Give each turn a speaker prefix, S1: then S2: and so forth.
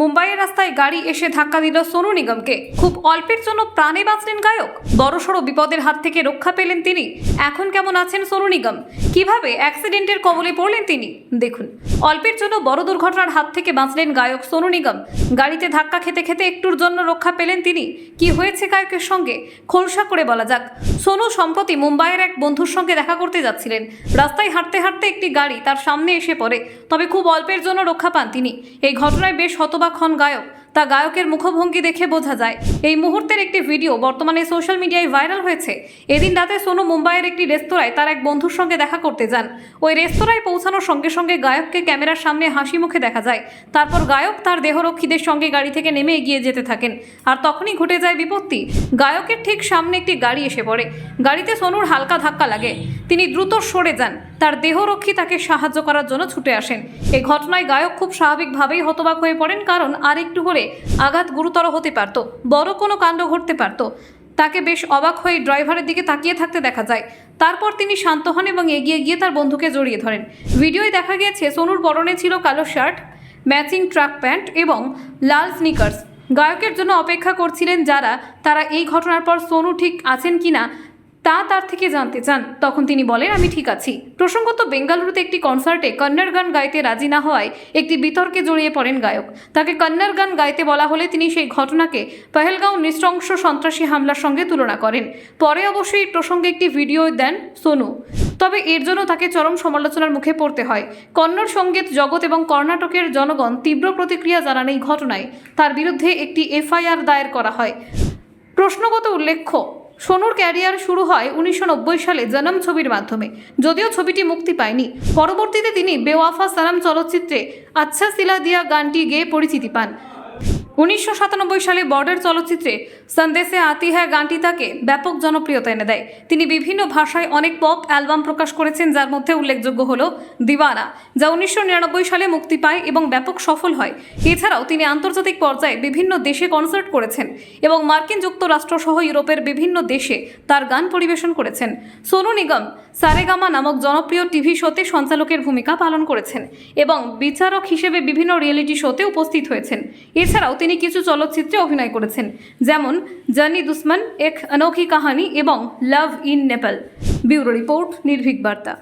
S1: মুম্বাইয়ের রাস্তায় গাড়ি এসে ধাক্কা দিল সোনু নিগমকে। খুব অল্পের জন্য প্রাণে বাঁচলেন গায়ক। বড়সড় বিপদের হাত থেকে রক্ষা পেলেন তিনি। এখন কেমন আছেন সোনু নিগম? কীভাবে অ্যাক্সিডেন্টের কবলে পড়লেন তিনি? দেখুন, অল্পের জন্য বড় দুর্ঘটনার হাত থেকে বাঁচলেন গায়ক সোনু নিগম। গাড়িতে ধাক্কা খেতে খেতে একটুর জন্য রক্ষা পেলেন তিনি। কি হয়েছে গায়কের সঙ্গে? খোলসা করে বলা যাক। সোনু সম্প্রতি মুম্বাইয়ের এক বন্ধুর সঙ্গে দেখা করতে যাচ্ছিলেন। রাস্তায় হাঁটতে হাঁটতে একটি গাড়ি তার সামনে এসে পড়ে। তবে খুব অল্পের জন্য রক্ষা পান তিনি। এই ঘটনায় বেশ হতবাক হন গায়ক? তা গায়কের মুখভঙ্গি দেখে বোঝা যায়। এই মুহূর্তের একটি ভিডিও বর্তমানে সোশ্যাল মিডিয়ায় ভাইরাল হয়েছে। এদিন রাতে সোনু মুম্বাইয়ের একটি রেস্তোরাঁয় তার এক বন্ধুর সঙ্গে দেখা করতে যান। ওই রেস্তোরাঁয় পৌঁছানোর সঙ্গে সঙ্গে গায়ককে ক্যামেরার সামনে হাসি মুখে দেখা যায়। তারপর গায়ক তার দেহরক্ষীদের সঙ্গে গাড়ি থেকে নেমে এগিয়ে যেতে থাকেন। আর তখনই ঘটে যায় বিপত্তি। গায়কের ঠিক সামনে একটি গাড়ি এসে পড়ে। গাড়িতে সোনুর হালকা ধাক্কা লাগে। তিনি দ্রুত সরে যান। তার দেহরক্ষী তাকে সাহায্য করার জন্য ছুটে আসেন। এই ঘটনায় গায়ক খুব স্বাভাবিকভাবেই হতবাক হয়ে পড়েন, কারণ আর একটু হলে আঘাত গুরুতর হতে পারত, বড় কোনো কাণ্ড ঘটতে পারত। তাকে বেশ অবাক হয়ে ড্রাইভারের দিকে তাকিয়ে থাকতে দেখা যায়। তারপর তিনি শান্ত হন এবং এগিয়ে গিয়ে তার বন্ধুকে জড়িয়ে ধরেন। ভিডিওয় দেখা গিয়েছে, সোনুর পরনে ছিল কালো শার্ট, ম্যাচিং ট্রাক প্যান্ট এবং লাল স্নিকার্স গায়কের জন্য অপেক্ষা করছিলেন যারা, তারা এই ঘটনার পর সোনু ঠিক আছেন কিনা তা তার থেকে জানতে চান। তখন তিনি বলেন, আমি ঠিক আছি। প্রসঙ্গত, বেঙ্গালুরুতে একটি কনসার্টে কন্নড় গান গাইতে রাজি না হওয়ায় একটি বিতর্কে জড়িয়ে পড়েন গায়ক। তাকে কন্নড় গান গাইতে বলা হলে তিনি সেই ঘটনাকে পহেলগাঁও নৃশংস সন্ত্রাসী হামলার সঙ্গে তুলনা করেন। পরে অবশ্যই এই প্রসঙ্গে একটি ভিডিও দেন সোনু। তবে এর জন্য তাকে চরম সমালোচনার মুখে পড়তে হয়। কন্নড় সংগীত জগৎ এবং কর্ণাটকের জনগণ তীব্র প্রতিক্রিয়া জানান এই ঘটনায়। তার বিরুদ্ধে একটি এফআইআর দায়ের করা হয়। প্রশ্নগত উল্লেখ্য সোনুর ক্যারিয়ার শুরু হয় উনিশশো নব্বই সালে জনম ছবির মাধ্যমে। যদিও ছবিটি মুক্তি পায়নি, পরবর্তীতে তিনি বেওয়াফা সালাম চলচ্চিত্রে আচ্ছা সিলা দিয়া গানটি গেয়ে পরিচিতি পান। উনিশশো সাতানব্বই সালে বর্ডার চলচ্চিত্রে সন্দেশে আতি হ্যাঁ গানটি তাকে ব্যাপক জনপ্রিয়তা এনে দেয়। তিনি বিভিন্ন ভাষায় অনেক পপ অ্যালবাম প্রকাশ করেছেন, যার মধ্যে উল্লেখযোগ্য হল দিওয়ানা যা উনিশশো নিরানব্বই সালে মুক্তি পায় এবং ব্যাপক সফল হয়। এছাড়াও তিনি আন্তর্জাতিক পর্যায়ে বিভিন্ন দেশে কনসার্ট করেছেন এবং মার্কিন যুক্তরাষ্ট্রসহ ইউরোপের বিভিন্ন দেশে তার গান পরিবেশন করেছেন। সোনু নিগম সারেগামা নামক জনপ্রিয় টিভি শোতে সঞ্চালকের ভূমিকা পালন করেছেন এবং বিচারক হিসেবে বিভিন্ন রিয়েলিটি শোতে উপস্থিত হয়েছেন। এছাড়াও তিনি কিছু চলচ্চিত্রে অভিনয় করেছেন, যেমন জানি দুসমান এক অনৌখি কাহানি এবং love in Nepal. Bureau report, নির্ভীক বার্তা।